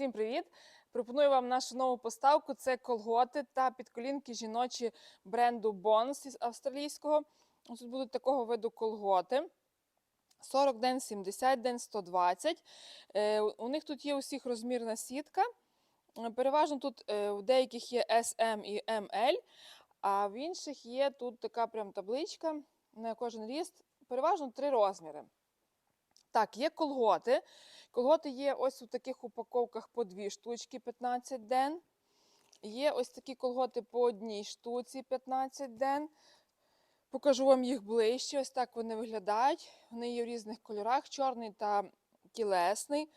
Всім привіт! Пропоную вам нашу нову поставку. Це колготи та підколінки жіночі бренду Bones із австралійського. Тут будуть такого виду колготи. 40 ден, 70 ден, 120. Е, У них тут є усіх розмірна сітка. Е, Переважно тут е, у деяких є SM і ML, а в інших є тут така прям табличка на кожен ріст. Переважно три розміри. Так, є колготи. Колготи є ось у таких упаковках по дві штучки 15 ден. Є ось такі колготи по одній штуці 15 ден. Покажу вам їх ближче. Ось так вони виглядають. Вони є в різних кольорах: чорний та тілесний.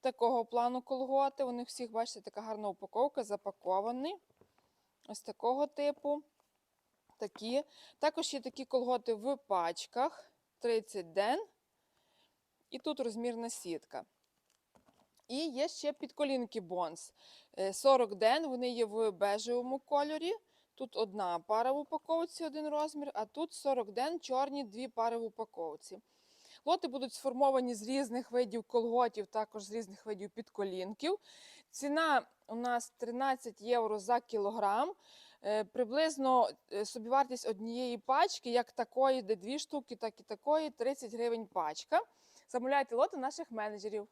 Такого плану колготи. У них всіх, бачите, така гарна упаковка, запаковані. Ось такого типу. Такі. Також є такі колготи в пачках 30 ден. І тут розмірна сітка. І є ще підколінки Бонс. 40 ден, вони є в бежевому кольорі. Тут одна пара в упаковці, один розмір, а тут 40 ден, чорні дві пари в упаковці. Лоти будуть сформовані з різних видів колготів, також з різних видів підколінків. Ціна у нас 13 євро за кілограм. Е, Приблизно е, собівартість однієї пачки, як такої, де дві штуки, так і такої, 30 гривень пачка. Замовляйте лоти наших менеджерів.